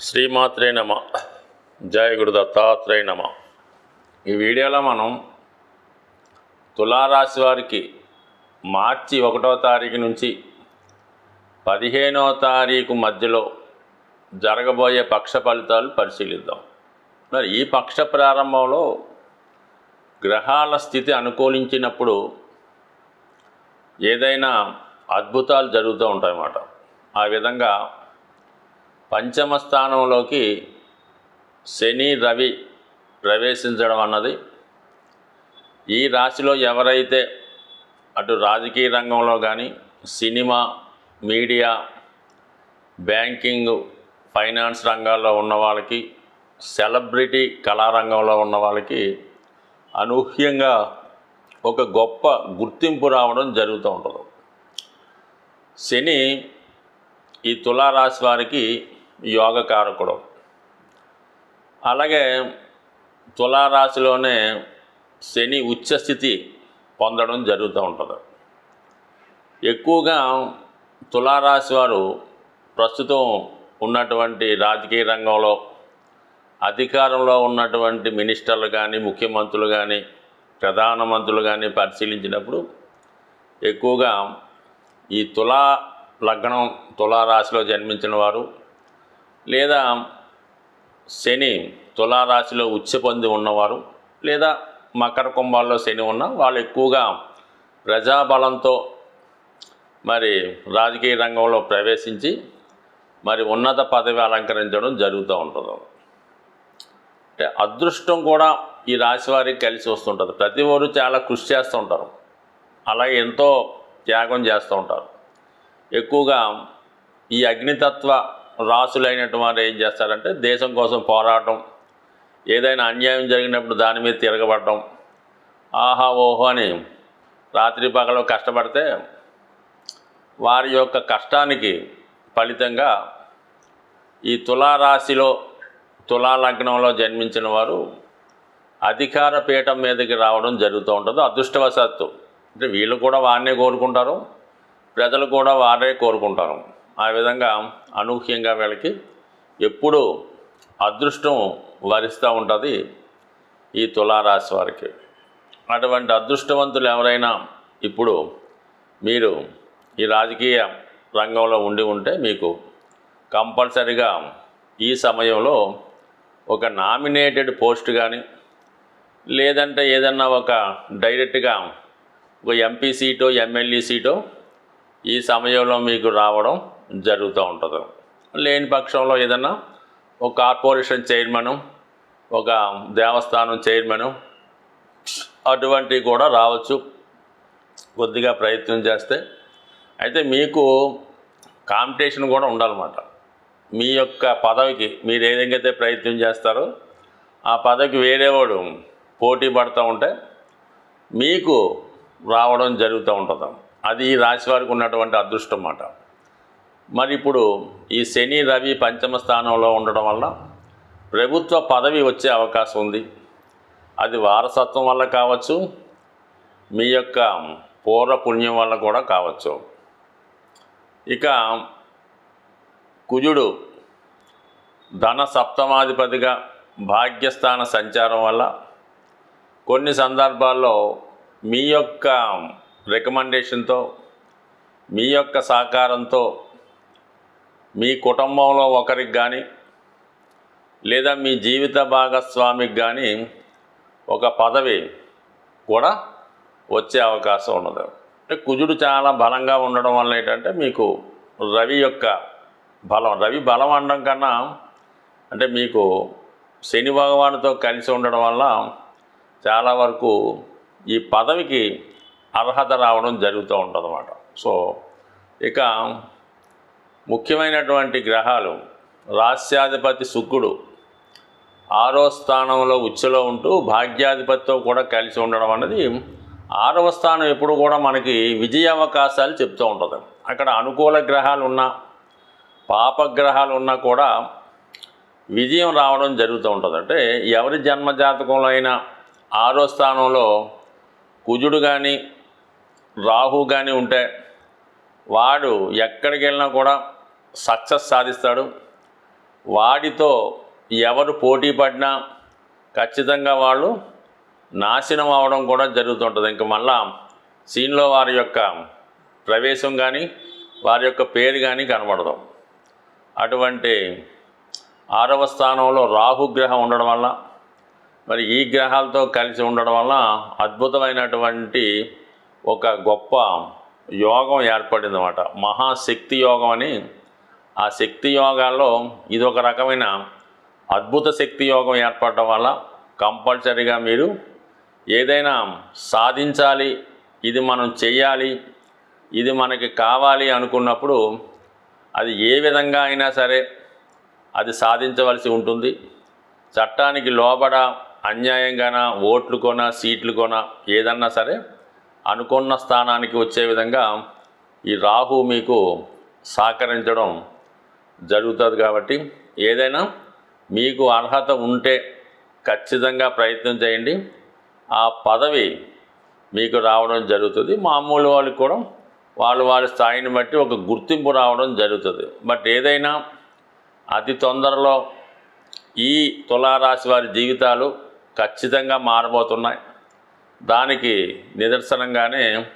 శ్రీమాత్రే నమ. జయ గురు దత్తాత్రేయ నమ. ఈ వీడియోలో మనం తులారాశి వారికి మార్చి ఒకటో తారీఖు నుంచి పదిహేనో తారీఖు మధ్యలో జరగబోయే పక్ష ఫలితాలు పరిశీలిద్దాం. మరి ఈ పక్ష ప్రారంభంలో గ్రహాల స్థితి అనుకూలించినప్పుడు ఏదైనా అద్భుతాలు జరుగుతూ ఉంటాయన్నమాట. ఆ విధంగా పంచమ స్థానంలోకి శని రవి ప్రవేశించడం అన్నది. ఈ రాశిలో ఎవరైతే అటు రాజకీయ రంగంలో కానీ సినిమా మీడియా బ్యాంకింగ్ ఫైనాన్స్ రంగాల్లో ఉన్న వాళ్ళకి సెలబ్రిటీ కళారంగంలో ఉన్న వాళ్ళకి అనూహ్యంగా ఒక గొప్ప గుర్తింపు రావడం జరుగుతూ ఉంటుంది. శని ఈ తులారాశి వారికి యోగకారకుడు అలాగే తులారాశిలోనే శని ఉచ్చస్థితి పొందడం జరుగుతూ ఉంటుంది. ఎక్కువగా తులారాశి వారు ప్రస్తుతం ఉన్నటువంటి రాజకీయ రంగంలో అధికారంలో ఉన్నటువంటి మినిస్టర్లు కానీ ముఖ్యమంత్రులు కానీ ప్రధానమంత్రులు కానీ పరిశీలించినప్పుడు ఎక్కువగా ఈ తులా లగ్నం తులారాశిలో జన్మించిన వారు లేదా శని తులారాశిలో ఉచ్చపొంది ఉన్నవారు లేదా మకర కుంభాల్లో శని ఉన్న వాళ్ళు ఎక్కువగా ప్రజాబలంతో మరి రాజకీయ రంగంలో ప్రవేశించి మరి ఉన్నత పదవి అలంకరించడం జరుగుతూ ఉంటుంది. అంటే అదృష్టం కూడా ఈ రాశి వారికి కలిసి వస్తుంటుంది. ప్రతి ఒక్కరు చాలా కృషి చేస్తూ ఉంటారు. అలాగే ఎంతో త్యాగం చేస్తూ ఉంటారు. ఎక్కువగా ఈ అగ్నితత్వ రాసులైనటువంటి వారు ఏం చేస్తారంటే దేశం కోసం పోరాటం ఏదైనా అన్యాయం జరిగినప్పుడు దాని మీద తిరగబడటం. ఆహా ఓహో అని రాత్రి పగలు కష్టపడితే వారి యొక్క కష్టానికి ఫలితంగా ఈ తులారాశిలో తులా లగ్నంలో జన్మించిన వారు అధికార పీఠం మీదకి రావడం జరుగుతూ ఉంటుంది. అదృష్టవశాత్తు. అంటే వీళ్ళు కూడా వారినే కోరుకుంటారు ప్రజలు కూడా వారే కోరుకుంటారు. ఆ విధంగా అనూహ్యంగా వీళ్ళకి ఎప్పుడూ అదృష్టం వరిస్తూ ఉంటుంది ఈ తులారాశి వారికి. అటువంటి అదృష్టవంతులు ఎవరైనా ఇప్పుడు మీరు ఈ రాజకీయ రంగంలో ఉండి ఉంటే మీకు కంపల్సరిగా ఈ సమయంలో ఒక నామినేటెడ్ పోస్ట్ కానీ లేదంటే ఏదన్నా ఒక డైరెక్ట్గా ఒక ఎంపీ సీటో ఎమ్మెల్యే సీటో ఈ సమయంలో మీకు రావడం జరుగుతూ ఉంటుంది. లేని పక్షంలో ఏదన్నా ఒక కార్పొరేషన్ చైర్మను ఒక దేవస్థానం చైర్మను అటువంటివి కూడా రావచ్చు. కొద్దిగా ప్రయత్నం చేస్తే అయితే మీకు కాంపిటీషన్ కూడా ఉండాలన్నమాట. మీ యొక్క పదవికి మీరు ఏ విధంగా అయితే ప్రయత్నం చేస్తారో ఆ పదవికి వేరేవాడు పోటీ పడుతూ ఉంటే మీకు రావడం జరుగుతూ ఉంటుంది. అది ఈ రాశి వారికి ఉన్నటువంటి అదృష్టం అన్నమాట. మరి ఇప్పుడు ఈ శని రవి పంచమ స్థానంలో ఉండడం వల్ల ప్రభుత్వ పదవి వచ్చే అవకాశం ఉంది. అది వారసత్వం వల్ల కావచ్చు మీ యొక్క పూర్వపుణ్యం వల్ల కూడా కావచ్చు. ఇక కుజుడు ధన సప్తమాధిపతిగా భాగ్యస్థాన సంచారం వల్ల కొన్ని సందర్భాల్లో మీ యొక్క రికమెండేషన్తో మీ యొక్క సహకారంతో మీ కుటుంబంలో ఒకరికి కానీ లేదా మీ జీవిత భాగస్వామికి కానీ ఒక పదవి కూడా వచ్చే అవకాశం ఉన్నది. అంటే కుజుడు చాలా బలంగా ఉండడం వల్ల ఏంటంటే మీకు రవి యొక్క బలం రవి బలం అనడం కన్నా అంటే మీకు శని భగవానుతో కలిసి ఉండడం వల్ల చాలా వరకు ఈ పదవికి అర్హత రావడం జరుగుతూ ఉంటుంది సో ఇక ముఖ్యమైనటువంటి గ్రహాలు రాస్యాధిపతి శుక్రుడు ఆరో స్థానంలో ఉచ్చలో ఉంటూ భాగ్యాధిపతితో కూడా కలిసి ఉండడం అనేది ఆరవ స్థానం ఎప్పుడు కూడా మనకి విజయ అవకాశాలు చెప్తూ ఉంటుంది. అక్కడ అనుకూల గ్రహాలు ఉన్నా పాపగ్రహాలు ఉన్నా కూడా విజయం రావడం జరుగుతూ ఉంటుంది. అంటే ఎవరి జన్మ జాతకంలో అయినా ఆరో స్థానంలో కుజుడు కానీ రాహు కానీ ఉంటే వాడు ఎక్కడికి వెళ్ళినా కూడా సక్సెస్ సాధిస్తాడు. వాడితో ఎవరు పోటీ పడినా ఖచ్చితంగా వాళ్ళు నాశనం అవడం కూడా జరుగుతుంటుంది. ఇంక మళ్ళా సీన్లో వారి యొక్క ప్రవేశం కానీ వారి యొక్క పేరు కానీ కనబడదు. అటువంటి ఆరవ స్థానంలో రాహుగ్రహం ఉండడం వల్ల మరి ఈ గ్రహాలతో కలిసి ఉండడం వల్ల అద్భుతమైనటువంటి ఒక గొప్ప యోగం ఏర్పడింది అనమాట మహాశక్తి యోగం అని ఆ శక్తి యోగాల్లో ఇది ఒక రకమైన అద్భుత శక్తి యోగం ఏర్పడటం వల్ల కంపల్సరీగా మీరు ఏదైనా సాధించాలి ఇది మనం చెయ్యాలి ఇది మనకి కావాలి అనుకున్నప్పుడు అది ఏ విధంగా అయినా సరే అది సాధించవలసి ఉంటుంది. చట్టానికి లోబడ అన్యాయంగానా ఓట్లు కొన సీట్లు కొన ఏదన్నా సరే అనుకున్న స్థానానికి వచ్చే విధంగా ఈ రాహు మీకు సహకరించడం జరుగుతుంది కాబట్టి ఏదైనా మీకు అర్హత ఉంటే ఖచ్చితంగా ప్రయత్నం చేయండి. ఆ పదవి మీకు రావడం జరుగుతుంది. మామూలు వాళ్ళకి కూడా వాళ్ళు వాళ్ళ స్థాయిని బట్టి ఒక గుర్తింపు రావడం జరుగుతుంది. బట్ ఏదైనా అతి తొందరలో ఈ తులారాశి వారి జీవితాలు ఖచ్చితంగా మారబోతున్నాయి. దానికి నిదర్శనంగానే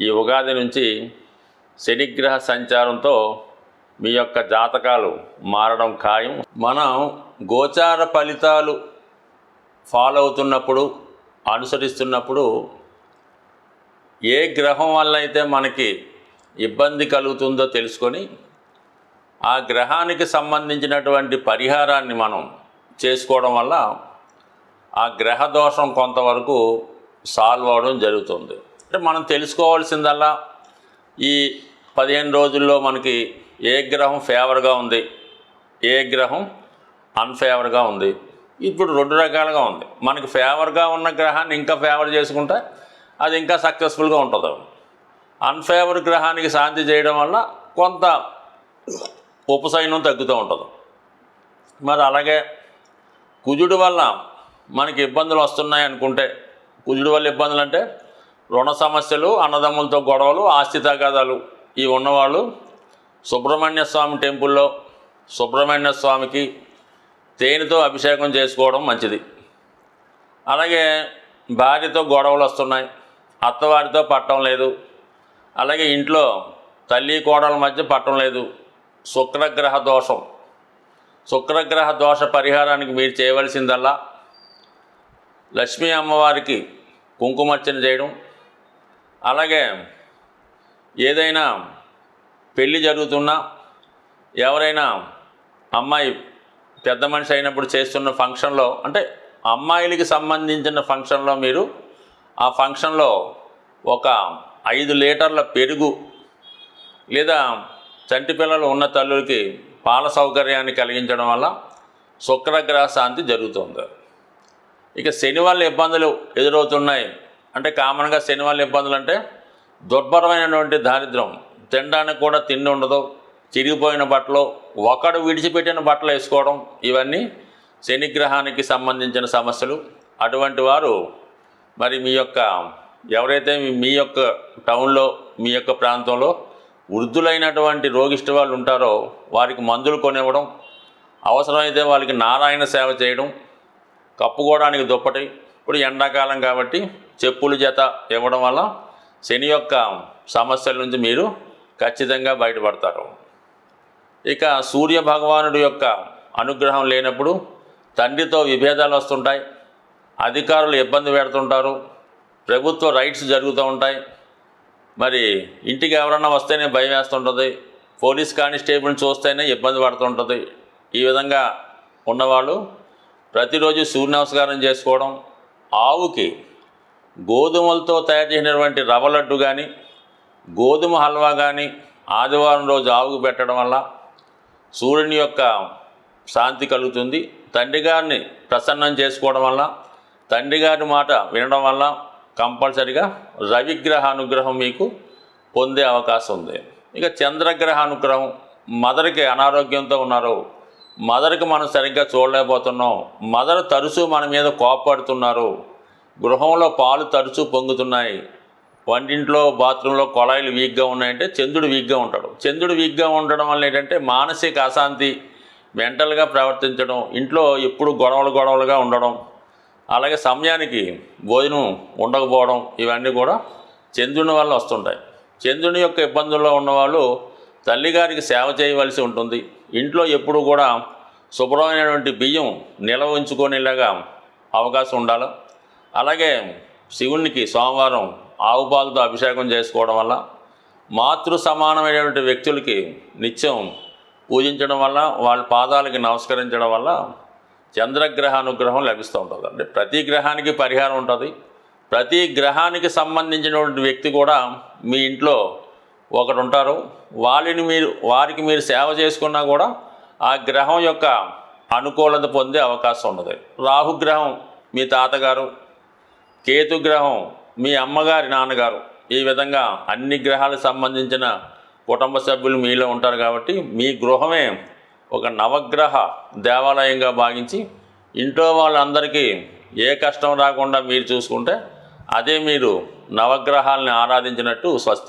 ఈ ఉగాది నుంచి శనిగ్రహ సంచారంతో మీ యొక్క జాతకాలు మారడం ఖాయం. మనం గోచార ఫలితాలు ఫాలో అవుతున్నప్పుడు అనుసరిస్తున్నప్పుడు ఏ గ్రహం వల్ల అయితే మనకి ఇబ్బంది కలుగుతుందో తెలుసుకొని ఆ గ్రహానికి సంబంధించినటువంటి పరిహారాన్ని మనం చేసుకోవడం వల్ల ఆ గ్రహ దోషం కొంతవరకు సాల్వ్ అవడం జరుగుతుంది. అంటే మనం తెలుసుకోవాల్సిందల్లా ఈ పదిహేను రోజుల్లో మనకి ఏ గ్రహం ఫేవర్గా ఉంది? ఏ గ్రహం అన్ఫేవర్గా ఉంది? ఇప్పుడు రెండు రకాలుగా ఉంది. మనకి ఫేవర్గా ఉన్న గ్రహాన్ని ఇంకా ఫేవర్ చేసుకుంటే అది ఇంకా సక్సెస్ఫుల్గా ఉంటుంది. అన్ఫేవర్ గ్రహానికి శాంతి చేయడం వల్ల కొంత ఉపశయనం తగ్గుతూ ఉంటుంది. మరి అలాగే కుజుడు వల్ల మనకి ఇబ్బందులు వస్తున్నాయి అనుకుంటే కుజుడు వల్ల ఇబ్బందులు అంటే రుణ సమస్యలు అన్నదమ్ములతో గొడవలు ఆస్తి తగాదాలు ఇవి ఉన్నవాళ్ళు సుబ్రహ్మణ్య స్వామి టెంపుల్లో సుబ్రహ్మణ్య స్వామికి తేనెతో అభిషేకం చేసుకోవడం మంచిది. అలాగే భార్యతో గొడవలు వస్తున్నాయి. అత్తవారితో పట్టం లేదు. అలాగే ఇంట్లో తల్లి కోడల మధ్య పట్టం లేదు. శుక్రగ్రహ దోషం. శుక్రగ్రహ దోష పరిహారానికి మీరు చేయవలసిందల్లా లక్ష్మీ అమ్మవారికి కుంకుమర్చన చేయడం. అలాగే ఏదైనా పెళ్ళి జరుగుతున్నా ఎవరైనా అమ్మాయి పెద్ద మనిషి అయినప్పుడు చేస్తున్న ఫంక్షన్లో అంటే అమ్మాయిలకి సంబంధించిన ఫంక్షన్లో మీరు ఆ ఫంక్షన్లో ఒక ఐదు లీటర్ల పెరుగు లేదా చంటి పిల్లలు ఉన్న తల్లులకి పాల సౌకర్యాన్ని కలిగించడం వల్ల శుక్రగ్రహ శాంతి జరుగుతుంది. ఇక శని వల్ల ఇబ్బందులు ఎదురవుతున్నాయి. అంటే కామన్గా శని వల్ల ఇబ్బందులు అంటే దుర్భరమైనటువంటి దారిద్ర్యం తినడానికి కూడా తిండి ఉండదు. చిరిగిపోయిన బట్టలు ఒకడు విడిచిపెట్టిన బట్టలు వేసుకోవడం ఇవన్నీ శనిగ్రహానికి సంబంధించిన సమస్యలు. అటువంటి వారు మరి మీ యొక్క ఎవరైతే మీ- యొక్క టౌన్లో మీ యొక్క ప్రాంతంలో వృద్ధులైనటువంటి రోగిష్టి వాళ్ళు ఉంటారో వారికి మందులు కొనివ్వడం అవసరమైతే వాళ్ళకి నారాయణ సేవ చేయడం కప్పుకోవడానికి దుప్పటి ఇప్పుడు ఎండాకాలం కాబట్టి చెప్పులు జత ఇవ్వడం వల్ల శని యొక్క సమస్యల నుంచి మీరు ఖచ్చితంగా బయటపడతారు. ఇక సూర్య భగవానుడి యొక్క అనుగ్రహం లేనప్పుడు తండ్రితో విభేదాలు వస్తుంటాయి. అధికారులు ఇబ్బంది పెడుతుంటారు. ప్రభుత్వ రైట్స్ జరుగుతూ ఉంటాయి. మరి ఇంటికి ఎవరన్నా వస్తేనే భయం వేస్తుంటుంది. పోలీస్ కానిస్టేబుల్ని చూస్తేనే ఇబ్బంది పడుతుంటుంది. ఈ విధంగా ఉన్నవాళ్ళు ప్రతిరోజు సూర్య నమస్కారం చేసుకోవడం ఆవుకి గోధుమలతో తయారు చేసినటువంటి రవ్వ లడ్డు కానీ గోధుమ హల్వా కానీ ఆదివారం రోజు ఆవుకు పెట్టడం వల్ల సూర్యుని యొక్క శాంతి కలుగుతుంది. తండ్రి గారిని ప్రసన్నం చేసుకోవడం వల్ల తండ్రి గారి మాట వినడం వల్ల కంపల్సరిగా రవిగ్రహ అనుగ్రహం మీకు పొందే అవకాశం ఉంది. ఇక చంద్రగ్రహ అనుగ్రహం మదర్కి అనారోగ్యంతో ఉన్నారు. మదర్కి మనం సరిగ్గా చూడలేకపోతున్నాం. మదర్ తరచూ మన మీద కోపడుతున్నారు. గృహంలో పాలు తరచూ పొంగుతున్నాయి. వంటింట్లో బాత్రూంలో కొళాయిలు వీక్గా ఉన్నాయంటే చంద్రుడు వీక్గా ఉంటాడు. చంద్రుడు వీక్గా ఉండడం వల్ల ఏంటంటే మానసిక అశాంతి మెంటల్గా ప్రవర్తించడం ఇంట్లో ఎప్పుడు గొడవలు గొడవలుగా ఉండడం అలాగే సమయానికి భోజనం ఉండకపోవడం ఇవన్నీ కూడా చంద్రుని వల్ల వస్తుంటాయి. చంద్రుని యొక్క ఇబ్బందుల్లో ఉన్నవాళ్ళు తల్లిగారికి సేవ చేయవలసి ఉంటుంది. ఇంట్లో ఎప్పుడు కూడా శుభ్రమైనటువంటి బియ్యం నిల్వ ఉంచుకునేలాగా అవకాశం ఉండాలి. అలాగే శివునికి సోమవారం ఆవు పాలతో అభిషేకం చేసుకోవడం వల్ల మాతృ సమానమైనటువంటి వ్యక్తులకి నిత్యం పూజించడం వల్ల వాళ్ళ పాదాలకి నమస్కరించడం వల్ల చంద్రగ్రహ అనుగ్రహం లభిస్తూ ఉంటుంది. అంటే ప్రతి గ్రహానికి పరిహారం ఉంటుంది. ప్రతి గ్రహానికి సంబంధించినటువంటి వ్యక్తి కూడా మీ ఇంట్లో ఒకడు ఉంటారు. వాళ్ళని మీరు వారికి మీరు సేవ చేసుకున్నా కూడా ఆ గ్రహం యొక్క అనుకూలత పొందే అవకాశం ఉన్నది. రాహుగ్రహం మీ తాతగారు కేతుగ్రహం మీ అమ్మగారి నాన్నగారు ఈ విధంగా అన్ని గ్రహాలకు సంబంధించిన కుటుంబ సభ్యులు మీలో ఉంటారు కాబట్టి మీ గృహమే ఒక నవగ్రహ దేవాలయంగా భావించి ఇంట్లో వాళ్ళందరికీ ఏ కష్టం రాకుండా మీరు చూసుకుంటే అదే మీరు నవగ్రహాలని ఆరాధించినట్టు స్వస్తి.